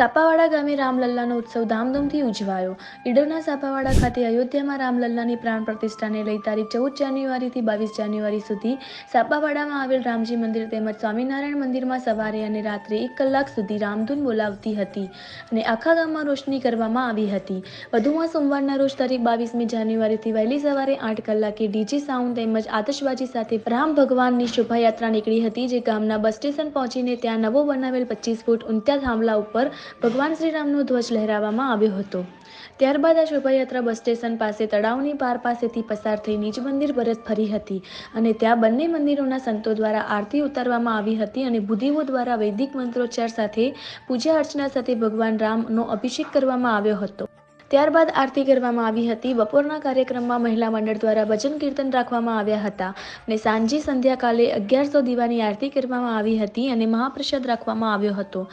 સાપાવાડા ગામે રામલલ્લાનો ઉત્સવ ધામધૂમથી ઉજવાયો. ઈડરના સાપાવાડા ખાતે અયોધ્યામાં રામલલ્લાની પ્રાણ પ્રતિષ્ઠાને લઈ તારીખ ચૌદ જાન્યુઆરીથી બાવીસ જાન્યુઆરી સુધી સાપાવાડામાં આવેલ રામજી મંદિર તેમજ સ્વામિનારાયણ મંદિરમાં સવારે અને રાત્રે એક કલાક સુધી રામધૂન બોલાવતી હતી અને આખા ગામમાં રોશની કરવામાં આવી હતી. વધુમાં સોમવારના રોજ તારીખ બાવીસમી જાન્યુઆરીથી વહેલી સવારે આઠ કલાકે ડીજે સાઉન્ડ તેમજ આતશબાજી સાથે રામ ભગવાનની શોભાયાત્રા નીકળી હતી, જે ગામના બસ સ્ટેશન પહોંચીને ત્યાં નવો બનાવેલ પચીસ ફૂટ ઊંચા થાંભલા ઉપર ભગવાન શ્રીરામનો ધ્વજ લહેરાવવામાં આવ્યો હતો. ત્યારબાદ આ શોભાયાત્રા બસ સ્ટેશન પાસે તળાવની પાર પાસેથી પસાર થઈ નિજ મંદિર પરત ફરી હતી અને ત્યાં બંને મંદિરોના સંતો દ્વારા આરતી ઉતારવામાં આવી હતી અને બુદ્ધિઓ દ્વારા વૈદિક મંત્રોચ્ચાર સાથે પૂજા અર્ચના સાથે ભગવાન રામનો અભિષેક કરવામાં આવ્યો હતો. ત્યારબાદ આરતી કરવામાં આવી હતી. બપોરના કાર્યક્રમમાં મહિલા મંડળ દ્વારા ભજન કીર્તન રાખવામાં આવ્યા હતા અને સાંજે સંધ્યાકાલે અગિયારસો દીવાની આરતી કરવામાં આવી હતી અને મહાપ્રસાદ રાખવામાં આવ્યો હતો.